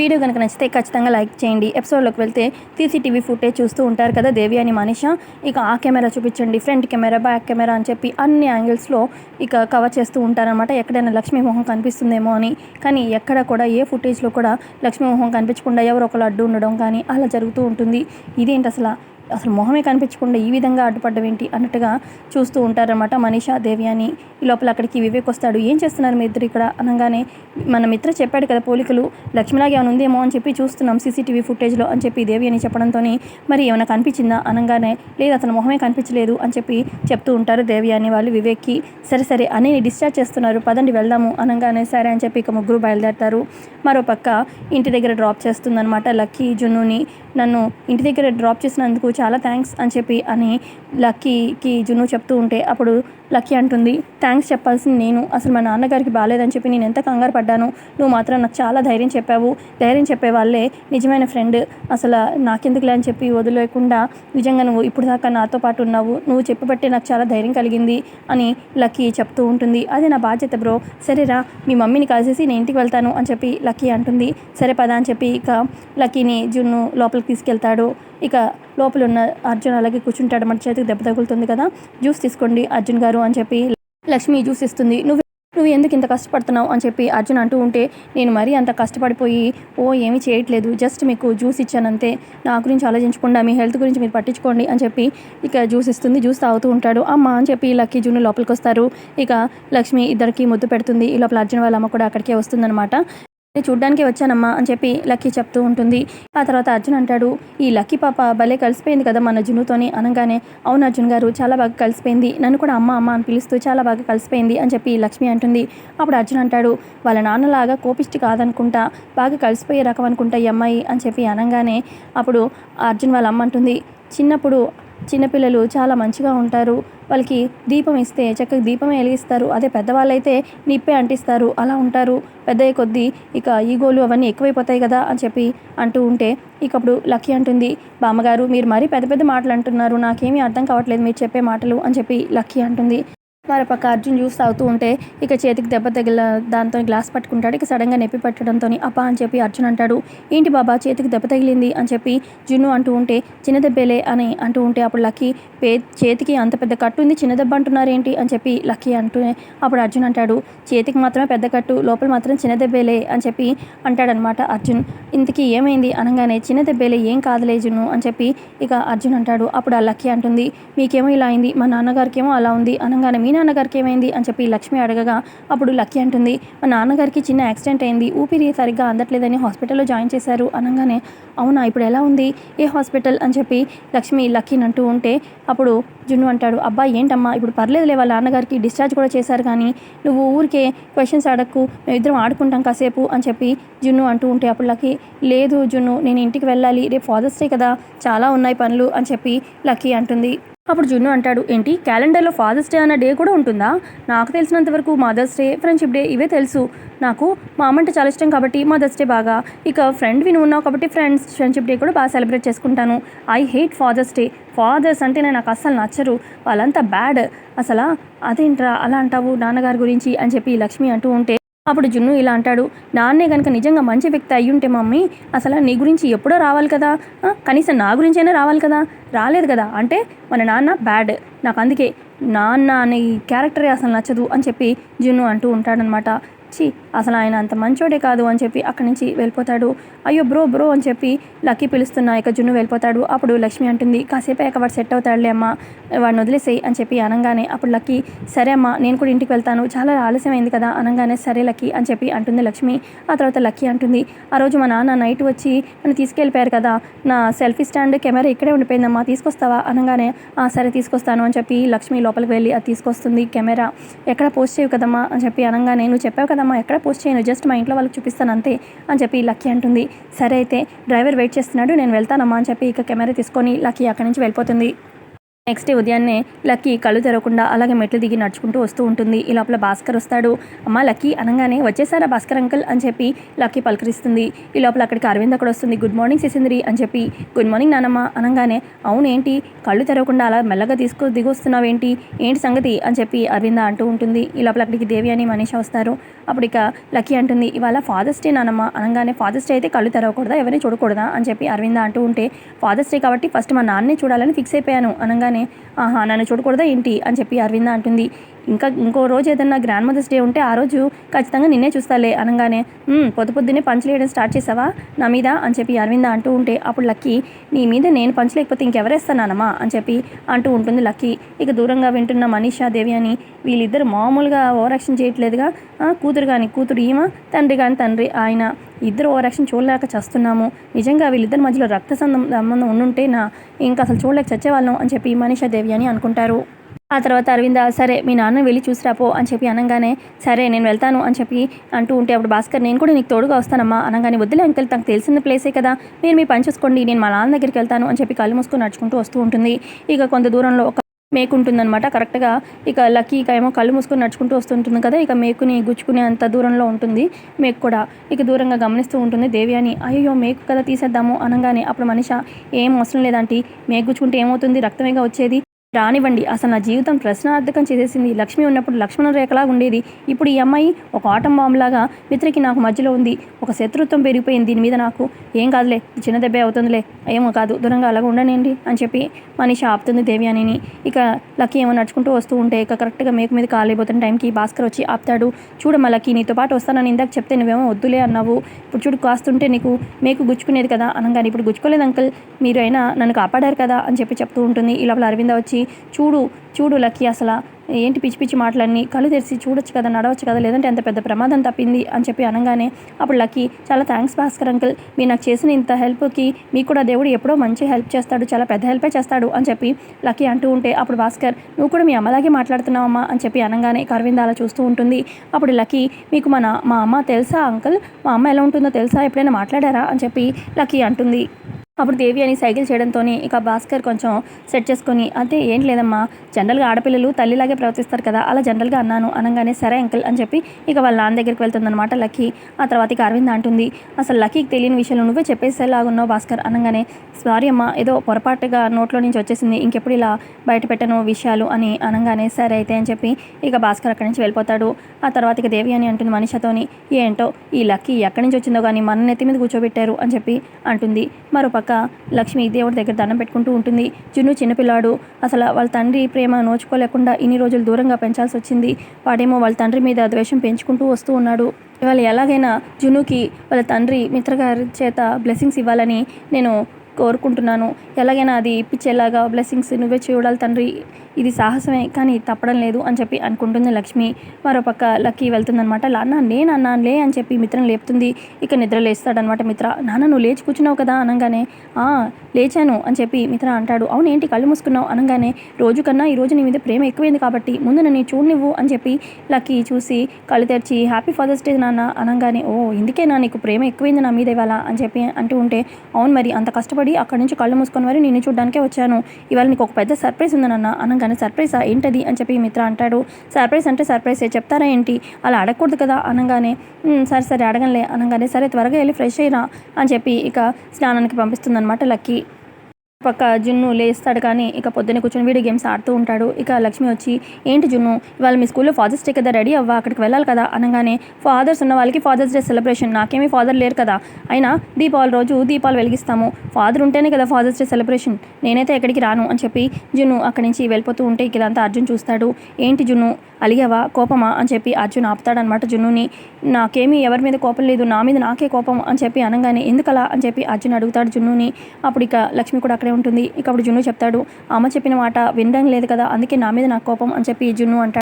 Video కనుక నచ్చితే ఖచ్చితంగా లైక్ చేయండి. ఎపిసోడ్లోకి వెళ్తే సీసీటీవీ ఫుటేజ్ చూస్తూ ఉంటారు కదా దేవి అని మనిష. ఇక ఆ కెమెరా చూపించండి. ఫ్రంట్ కెమెరా బ్యాక్ కెమెరా అని చెప్పి అన్ని యాంగిల్స్లో ఇక కవర్ చేస్తూ ఉంటారనమాట ఎక్కడైనా లక్ష్మీ మొహం కనిపిస్తుందేమో అని. కానీ ఎక్కడ కూడా ఏ ఫుటేజ్లో కూడా లక్ష్మీ మొహం కనిపించకుండా ఎవరో ఒకరు అడ్డు ఉండడం కానీ అలా జరుగుతూ ఉంటుంది. ఇదేంటి అసలు అసలు మొహమే కనిపించకుండా ఈ విధంగా అడ్డుపడ్డం ఏంటి అన్నట్టుగా చూస్తూ ఉంటారనమాట మనీషా దేవి అని ఈ లోపల అక్కడికి వివేక్ వస్తాడు. ఏం చేస్తున్నారు మీ ఇద్దరు ఇక్కడ? అనగానే మన మిత్ర చెప్పాడు కదా పోలికలు లక్ష్మిలాగా ఏమైనా ఉందేమో అని చెప్పి చూస్తున్నాం సీసీటీవీ ఫుటేజ్లో అని చెప్పి దేవి అని చెప్పడంతో మరి ఏమైనా కనిపించిందా? అనగానే లేదు అతను మొహమే కనిపించలేదు అని చెప్పి చెప్తూ ఉంటారు దేవి అని వాళ్ళు వివేక్కి. సరే సరే అని డిశ్చార్జ్ చేస్తున్నారు. పదండి వెళ్దాము అనగానే సరే అని చెప్పి ఇక ముగ్గురు బయలుదేరతారు. మరోపక్క ఇంటి దగ్గర డ్రాప్ చేస్తుందనమాట లక్కీ జున్నుని. నన్ను ఇంటి దగ్గర డ్రాప్ చేసినందుకు చాలా థ్యాంక్స్ అని చెప్పి అని లక్కీకి జున్ను చెప్తూ ఉంటే అప్పుడు లక్కీ అంటుంది థ్యాంక్స్ చెప్పాల్సింది నేను. అసలు మా నాన్నగారికి బాగాలేదని చెప్పి నేను ఎంత కంగారు పడ్డాను. నువ్వు మాత్రం నాకు చాలా ధైర్యం చెప్పావు. ధైర్యం చెప్పే వాళ్ళే నిజమైన ఫ్రెండ్. అసలు నాకెందుకులే అని చెప్పి వదిలేకుండా నిజంగా నువ్వు ఇప్పుడు దాకా నాతో పాటు ఉన్నావు. నువ్వు చెప్పబట్టే నాకు చాలా ధైర్యం కలిగింది అని లక్కీ చెప్తూ ఉంటుంది. అదే నా బాధ్యత బ్రో. సరేరా మీ మమ్మీని కలిసేసి నేను ఇంటికి వెళ్తాను అని చెప్పి లక్కీ అంటుంది. సరే పదా అని చెప్పి ఇక లక్కీని జున్ను లోపలికి తీసుకెళ్తాడు. ఇక లోపల ఉన్న అర్జున్ అలాగే కూర్చుంటాడు. మన చేతికి దెబ్బ తగులుతుంది కదా జ్యూస్ తీసుకోండి అర్జున్ గారు అని చెప్పి లక్ష్మి జ్యూస్ ఇస్తుంది. నువ్వు నువ్వు ఎందుకు ఇంత కష్టపడుతున్నావు అని చెప్పి అర్జున్ అంటూ ఉంటే నేను మరీ అంత కష్టపడిపోయి ఓ ఏమీ చేయట్లేదు జస్ట్ మీకు జ్యూస్ ఇచ్చానంతే. నా గురించి ఆలోచించకుండా మీ హెల్త్ గురించి మీరు పట్టించుకోండి అని చెప్పి ఇక జ్యూస్ ఇస్తుంది. జ్యూస్ తాగుతూ ఉంటాడు. అమ్మ అని చెప్పి లక్కీ జూన్ లోపలికి వస్తారు ఇక లక్ష్మి ఇద్దరికి ముద్దు పెడుతుంది. ఈ లోపల అర్జున్ వాళ్ళ అమ్మ కూడా అక్కడికే వస్తుందన్నమాట. నేను చూడ్డానికి వచ్చానమ్మా అని చెప్పి లక్కీ చెప్తూ ఉంటుంది. ఆ తర్వాత అర్జున్ అంటాడు ఈ లక్కీ పాప భలే కలిసిపోయింది కదా మన జునుతోని. అనగానే అవును అర్జున్ గారు చాలా బాగా కలిసిపోయింది. నన్ను కూడా అమ్మ అమ్మ అని పిలుస్తూ చాలా బాగా కలిసిపోయింది అని చెప్పి లక్ష్మి అంటుంది. అప్పుడు అర్జున్ అంటాడు వాళ్ళ నాన్నలాగా కోపిష్టి కాదనుకుంటా బాగా కలిసిపోయే రకం అనుకుంటా ఈ అమ్మాయి అని చెప్పి అనగానే అప్పుడు అర్జున్ వాళ్ళ అమ్మ అంటుంది చిన్నప్పుడు చిన్నపిల్లలు చాలా మంచిగా ఉంటారు. వాళ్ళకి దీపం ఇస్తే చక్కగా దీపమే వెలిగిస్తారు. అదే పెద్దవాళ్ళైతే నిప్పే అంటిస్తారు. అలా ఉంటారు. పెద్ద కొద్దీ ఇక ఈగోలు అవన్నీ ఎక్కువైపోతాయి కదా అని చెప్పి అంటూ ఉంటే ఇక అప్పుడు లక్కీ అంటుంది. బామ్మగారు మీరు మరీ పెద్ద పెద్ద మాటలు అంటున్నారు. నాకేమీ అర్థం కావట్లేదు మీరు చెప్పే మాటలు అని చెప్పి లక్కీ అంటుంది. మరోపక్క అర్జున్ జ్యూస్ తాగుతూ ఉంటే ఇక చేతికి దెబ్బ తగిల దాంతో గ్లాస్ పట్టుకుంటాడు. ఇక సడన్గా నొప్పి పట్టడంతో అప్ప అని చెప్పి అర్జున్ అంటాడు. ఏంటి బాబా చేతికి దెబ్బ తగిలింది? అని చెప్పి జున్ను అంటూ ఉంటే చిన్న దెబ్బేలే అని అంటూ ఉంటే అప్పుడు లక్కీ పే చేతికి అంత పెద్ద కట్టు ఉంది చిన్న దెబ్బ అంటున్నారేంటి? అని చెప్పి లక్కీ అంటూనే అప్పుడు అర్జున్ అంటాడు చేతికి మాత్రమే పెద్ద కట్టు లోపల మాత్రం చిన్న దెబ్బేలే అని చెప్పి అంటాడనమాట అర్జున్. ఇంతకీ ఏమైంది? అనగానే చిన్న దెబ్బేలే ఏం కాదులే జున్ను అని చెప్పి ఇక అర్జున్ అంటాడు. అప్పుడు ఆ లక్కీ అంటుంది మీకేమో ఇలా అయింది మా నాన్నగారికి ఏమో అలా ఉంది అనగానే మీ నాన్నగారికి ఏమైంది అని చెప్పి లక్ష్మి అడగగా అప్పుడు లక్కీ అంటుంది మా నాన్నగారికి చిన్న యాక్సిడెంట్ అయింది ఊపిరి సరిగ్గా అందట్లేదని హాస్పిటల్లో జాయిన్ చేశారు అనగానే అవునా ఇప్పుడు ఎలా ఉంది? ఏ హాస్పిటల్? అని చెప్పి లక్ష్మి లక్కీని అంటూ ఉంటే అప్పుడు జున్ను అంటాడు అబ్బాయి ఏంటమ్మా ఇప్పుడు పర్లేదులే వాళ్ళ నాన్నగారికి డిశ్చార్జ్ కూడా చేశారు కానీ నువ్వు ఊరికే క్వశ్చన్స్ అడగకు మేమిద్దరం ఆడుకుంటాం కాసేపు అని చెప్పి జున్ను అంటూ ఉంటే అప్పుడు లక్కీ లేదు జున్ను నేను ఇంటికి వెళ్ళాలి రేపు ఫాదర్స్ డే కదా చాలా ఉన్నాయి పనులు అని చెప్పి లక్కీ అంటుంది. అప్పుడు జున్ను అంటాడు ఏంటి క్యాలెండర్లో ఫాదర్స్ డే అన్న డే కూడా ఉంటుందా? నాకు తెలిసినంత వరకు మదర్స్ డే ఫ్రెండ్షిప్ డే ఇవే తెలుసు. నాకు మా అమ్మ అంటే చాలా ఇష్టం కాబట్టి మదర్స్ డే బాగా. ఇక ఫ్రెండ్ విని ఉన్నావు కాబట్టి ఫ్రెండ్స్ ఫ్రెండ్షిప్ డే కూడా బాగా సెలబ్రేట్ చేసుకుంటాను. I hate father's day. Fathers అంటే నాకు అస్సలు నచ్చరు. వాళ్ళంతా బ్యాడ్. అసలు అదేంట్రా అలా అంటావు నాన్నగారి గురించి అని చెప్పి లక్ష్మి అంటూ ఉంటే అప్పుడు జున్ను ఇలా అంటాడు నాన్నే కనుక నిజంగా మంచి వ్యక్తి అయ్యుంటే మమ్మీ అసలు నీ గురించి ఎప్పుడో రావాలి కదా? కనీసం నా గురించైనా రావాలి కదా? రాలేదు కదా? అంటే మన నాన్న బ్యాడ్. నాకు అందుకే నాన్న అనే క్యారెక్టరే అసలు నచ్చదు అని చెప్పి జున్ను అంటూ ఉంటాడనమాట ఛీ అసలు ఆయన అంత మంచోడే కాదు అని చెప్పి అక్కడి నుంచి వెళ్ళిపోతాడు. అయ్యో బ్రో బ్రో అని చెప్పి లక్కీ పిలుస్తున్న ఇక జున్ను వెళ్ళిపోతాడు. అప్పుడు లక్ష్మి అంటుంది కాసేపు అయ్యాక వాడు సెట్ అవుతాడులే అమ్మ వాడిని వదిలేసేయి అని చెప్పి అనగానే అప్పుడు లక్కీ సరే అమ్మా నేను కూడా ఇంటికి వెళ్తాను. చాలా ఆలస్యమైంది కదా అనగానే సరే లక్కీ అని చెప్పి అంటుంది లక్ష్మి. ఆ తర్వాత లక్కీ అంటుంది ఆ రోజు మా నాన్న నైట్ వచ్చి నన్ను తీసుకెళ్ళిపోయారు కదా నా సెల్ఫీ స్టాండ్ కెమెరా ఇక్కడే ఉండిపోయిందమ్మా తీసుకొస్తావా? అనగానే "ఆ, సరే తీసుకొస్తాను అని చెప్పి లక్ష్మి లోపలికి వెళ్ళి అది తీసుకొస్తుంది కెమెరా. ఎక్కడ పోస్ట్ చేయవు కదమ్మా అని చెప్పి అనగానే నువ్వు చెప్పావు కదమ్మా ఎక్కడ పోస్ట్ చేయను జస్ట్ మా ఇంట్లో వాళ్ళకి చూపిస్తాను అంతే అని చెప్పి లక్కీ అంటుంది. సరే అయితే డ్రైవర్ వెయిట్ చేస్తున్నాడు నేను వెళ్తానమ్మా అని చెప్పి ఇక కెమెరా తీసుకొని లక్కీ అక్కడి నుంచి వెళ్ళిపోతుంది. నెక్స్ట్ డే ఉదయాన్నే లక్కీ కళ్ళు తెరవకుండా అలాగే మెట్లు దిగి నడుచుకుంటూ వస్తూ ఉంటుంది. ఈ లోపల భాస్కర్ వస్తాడు. అమ్మ లక్కీ అనగానే వచ్చేసారా భాస్కర్ అంకుల్ అని చెప్పి లక్కీ పలకరిస్తుంది. ఈ లోపల అక్కడికి అరవింద్ అక్కడ వస్తుంది. గుడ్ మార్నింగ్ సిసింద్రి అని చెప్పి గుడ్ మార్నింగ్ నానమ్మ అనగానే అవునేంటి? కళ్ళు తెరవకుండా అలా మెల్లగా తీసుకు దిగొస్తున్నావేంటి? ఏంటి సంగతి? అని చెప్పి అరవింద అంటూ ఉంటుంది. ఈ లోపల అక్కడికి దేవి అని మనీష వస్తారు. అప్పుడు ఇక లక్కీ అంటుంది ఇవాళ ఫాదర్స్ డే నానమ్మ అనగానే ఫాదర్స్ డే అయితే కళ్ళు తెరవకూడదా? ఎవరిని చూడకూడదా? అని చెప్పి అరవింద అంటూ ఉంటే ఫాదర్స్ డే కాబట్టి ఫస్ట్ మా నాన్నే చూడాలని ఫిక్స్ అయిపోయాను అనగానే ఆహా నన్ను చూడకూడదా ఏంటి? అని చెప్పి అరవింద అంటుంది. ఇంకా ఇంకో రోజు ఏదన్నా గ్రాండ్ మదర్స్ డే ఉంటే ఆ రోజు ఖచ్చితంగా నిన్నే చూస్తాలే అనగానే పొద్దు పొద్దున్నే పంచలేయడం వేయడం స్టార్ట్ చేసావా? నా మీద? అని చెప్పి అరవింద అంటూ ఉంటే అప్పుడు లక్కీ నీ మీద నేను పంచలేకపోతే ఇంకెవరేస్తానమ్మా అని చెప్పి అంటూ ఉంటుంది లక్కీ. ఇక దూరంగా వింటున్న మనీషా దేవి అని వీళ్ళిద్దరు మామూలుగా ఓవరాక్షన్ చేయట్లేదుగా. కూతురు కానీ కూతురు ఈమ తండ్రి కానీ తండ్రి ఆయన. ఇద్దరు ఓవరాక్షన్ చూడలేక చేస్తున్నాము. నిజంగా వీళ్ళిద్దరి మధ్యలో రక్త సంబంధం సంబంధం ఉండుంటే నా ఇంకా అసలు చూడలేక చచ్చేవాళ్ళం అని చెప్పి మనీషా దేవి అని అనుకుంటారు. ఆ తర్వాత అరవింద సరే మీ నాన్న వెళ్ళి చూసిరాపో అని చెప్పి అనగానే సరే నేను వెళ్తాను అని చెప్పి అంటూ ఉంటే అప్పుడు భాస్కర్ నేను కూడా నీకు తోడుగా వస్తానమ్మా అనగానే వద్దులే అంకుల్ తనకు తెలిసిన ప్లేసే కదా మీరు మీ పని చూసుకోండి నేను మా నాన్న దగ్గరికి వెళ్తాను అని చెప్పి కళ్ళు మూసుకొని నడుచుకుంటూ వస్తూ ఉంటుంది. ఇక కొంత దూరంలో ఒక మేకు ఉంటుందన్నమాట కరెక్ట్గా ఇక లక్కీ ఇక ఏమో కళ్ళు మూసుకొని నడుచుకుంటూ వస్తుంటుంది కదా ఇక మేకుని గుచ్చుకునే అంత దూరంలో ఉంటుంది మేకు కూడా. ఇక దూరంగా గమనిస్తూ ఉంటుంది దేవి అని అయ్యో మేకు కదా తీసేద్దాము అనగానే అప్పుడు మనిష ఏం అవసరం లేదంటే మేకు గుచ్చుకుంటే ఏమవుతుంది? రక్తమేగా వచ్చేది? రానివ్వండి. అసలు నా జీవితం ప్రశ్నార్థకం చేసేసింది. లక్ష్మి ఉన్నప్పుడు లక్ష్మణ రేఖలా ఉండేది. ఇప్పుడు ఈ అమ్మాయి ఒక ఆటం బాంబులాగా మిత్రకి నాకు మధ్యలో ఉంది. ఒక శత్రుత్వం పెరిగిపోయింది. దీని మీద నాకు ఏం కాదులే. చిన్న దెబ్బే అవుతుందిలే. ఏమో కాదు. దూరంగా అలాగ ఉండనండి అని చెప్పి మనిషి ఆపుతుంది దేవి అని ఇక లక్కీ ఏమో నడుచుకుంటూ వస్తూ ఉంటే ఇక కరెక్ట్గా మేకు మీద కాలేపోతున్న టైంకి భాస్కర్ వచ్చి ఆపుతాడు. చూడమ్మా లక్కీ నీతో పాటు వస్తానని ఇందాక చెప్తే నువ్వేమో వద్దులే అన్నావు. ఇప్పుడు చూడు కాస్తుంటే నీకు మేకు గుచ్చుకునేది కదా. అనగానే ఇప్పుడు గుచ్చుకోలేదు అంకుల్. మీరు అయినా నన్ను కాపాడారు కదా అని చెప్పి చెప్తూ ఉంటుంది. ఈ లోపల అరవింద వచ్చి చూడు చూడు లక్కీ అసలు ఏంటి పిచ్చి పిచ్చి మాటలన్నీ? కళ్ళు తెరిచి చూడొచ్చు కదా నడవచ్చు కదా లేదంటే ఎంత పెద్ద ప్రమాదం తప్పింది అని చెప్పి అనగానే అప్పుడు లక్కీ చాలా థ్యాంక్స్ భాస్కర్ అంకుల్ మీరు నాకు చేసిన ఇంత హెల్ప్కి మీకు కూడా దేవుడు ఎప్పుడో మంచి హెల్ప్ చేస్తాడు చాలా పెద్ద హెల్పే చేస్తాడు అని చెప్పి లక్కీ అంటూ ఉంటే అప్పుడు భాస్కర్ నువ్వు కూడా మీ అమ్మలాగే మాట్లాడుతున్నావమ్మా అని చెప్పి అనగానే కరవింద అలా చూస్తూ ఉంటుంది. అప్పుడు లక్కీ మీకు మన మా అమ్మ తెలుసా అంకుల్ మా అమ్మ ఎలా ఉంటుందో తెలుసా? ఎప్పుడైనా మాట్లాడారా? అని చెప్పి లక్కీ అంటుంది. అప్పుడు దేవి అని సైకిల్ చేయడంతోనే ఇక భాస్కర్ కొంచెం సెట్ చేసుకుని అంటే ఏం లేదమ్మా జనరల్గా ఆడపిల్లలు తల్లిలాగే ప్రవర్తిస్తారు కదా అలా జనరల్గా అన్నాను అనగానే సరే అంకుల్ అని చెప్పి ఇక వాళ్ళ నాన్న దగ్గరికి వెళ్తుందనమాట లక్కీ. ఆ తర్వాత ఇక అరవింద్ అంటుంది అసలు లక్కీకి తెలియని విషయాలు నువ్వే చెప్పేసేలాగున్నావు భాస్కర్ అనగానే సారీ అమ్మా ఏదో పొరపాటుగా నోట్లో నుంచి వచ్చేసింది ఇంకెప్పుడు ఇలా బయట పెట్టను విషయాలు అని అనగానే సరే అయితే అని చెప్పి ఇక భాస్కర్ అక్కడి నుంచి వెళ్ళిపోతాడు. ఆ తర్వాత ఇక దేవి అని అంటుంది మనిషతోని ఏంటో ఈ లక్కీ ఎక్కడి నుంచి వచ్చిందో కానీ మన నెత్తి మీద కూర్చోబెట్టారు అని చెప్పి అంటుంది. మరో పక్క మరోపక్క లక్ష్మి దేవుడి దగ్గర దండం పెట్టుకుంటూ ఉంటుంది. జున్ను చిన్నపిల్లాడు. అసలు వాళ్ళ తండ్రి ప్రేమ నోచుకోలేకుండా ఇన్ని రోజులు దూరంగా పెంచాల్సి వచ్చింది. వాడేమో వాళ్ళ తండ్రి మీద ద్వేషం పెంచుకుంటూ వస్తూ ఉన్నాడు. ఇవాళ ఎలాగైనా జునుకి వాళ్ళ తండ్రి మిత్రగారి చేత బ్లెస్సింగ్స్ ఇవ్వాలని నేను కోరుకుంటున్నాను. ఎలాగైనా అది ఇప్పించేలాగా బ్లెస్సింగ్స్ నువ్వే చూడాలి తండ్రి. ఇది సాహసమే కానీ తప్పడం లేదు అని చెప్పి అనుకుంటుంది లక్ష్మి. మరోపక్క లక్కీ వెళ్తుందనమాట నాన్న నేనన్నా లే అని చెప్పి మిత్రం లేపుతుంది. ఇక నిద్ర లేస్తాడనమాట మిత్ర. నాన్న నువ్వు లేచి కూర్చున్నావు కదా అనగానే "ఆ, లేచాను అని చెప్పి మిత్ర అంటాడు. అవును ఏంటి కళ్ళు మూసుకున్నావు అనగానే రోజు కన్నా ఈ రోజు నీ మీద ప్రేమ ఎక్కువైంది కాబట్టి ముందు నన్ను చూడనివ్వు అని చెప్పి లక్కీ చూసి కళ్ళు తెరిచి హ్యాపీ ఫాదర్స్ డే నాన్న అనగానే ఓ ఇందుకేనా నీకు ప్రేమ ఎక్కువైంది నా మీద ఇవాళ అని చెప్పి అంటూ ఉంటే అవును మరి అంత కష్టపడి అక్కడి నుంచి కళ్ళు మూసుకొని మరి నిన్ను చూడడానికే వచ్చాను. ఇవాళ నీకు ఒక పెద్ద సర్ప్రైజ్ ఉంది నాన్న అనగానే సర్ప్రైజా ఏంటది అని చెప్పి మిత్ర అంటాడు. సర్ప్రైజ్ అంటే సర్ప్రైజే చెప్తారా ఏంటి? అలా అడగకూడదు కదా అనగానే. సరే సరే అడగంలే అనగానే సరే త్వరగా వెళ్ళి ఫ్రెష్ అయినా అని చెప్పి ఇక స్నానానికి పంపిస్తుందన్నమాట లక్కీ. పక్క జున్ను లేస్తాడు కానీ ఇక పొద్దున్న కూర్చొని వీడియో గేమ్స్ ఆడుతూ ఉంటాడు. ఇక లక్ష్మి వచ్చి ఏంటి జున్ను ఇవాళ మీ స్కూల్లో ఫాదర్స్ డే కదా రెడీ అవ్వ అక్కడికి వెళ్ళాలి కదా? అనగానే ఫాదర్స్ ఉన్న వాళ్ళకి ఫాదర్స్ డే సెలబ్రేషన్ నాకేమీ ఫాదర్ లేరు కదా. అయినా దీపావళి రోజు దీపాలు వెలిగిస్తాము. ఫాదర్ ఉంటేనే కదా ఫాదర్స్ డే సెలబ్రేషన్ నేనైతే ఎక్కడికి రాను అని చెప్పి జున్ను అక్కడి నుంచి వెళ్ళిపోతూ ఉంటే ఇక ఇదంతా అర్జున్ చూస్తాడు. ఏంటి జున్ను అలిగావా? కోపమా? అని చెప్పి అర్జున్ ఆపుతాడనమాట జున్నుని. నాకేమీ ఎవరి మీద కోపం లేదు నా మీద నాకే కోపం అని చెప్పి అనగానే ఎందుకలా? అని చెప్పి అర్జున్ అడుగుతాడు జున్నుని. అప్పుడు ఇక లక్ష్మి కూడా అక్కడ అక్కడే ఉంటుంది. ఇక అప్పుడు జున్ను చెప్తాడు అమ్మ చెప్పిన మాట వినడం లేదు కదా అందుకే నా మీద నాకు కోపం అని చెప్పి జున్ను అంటాడు.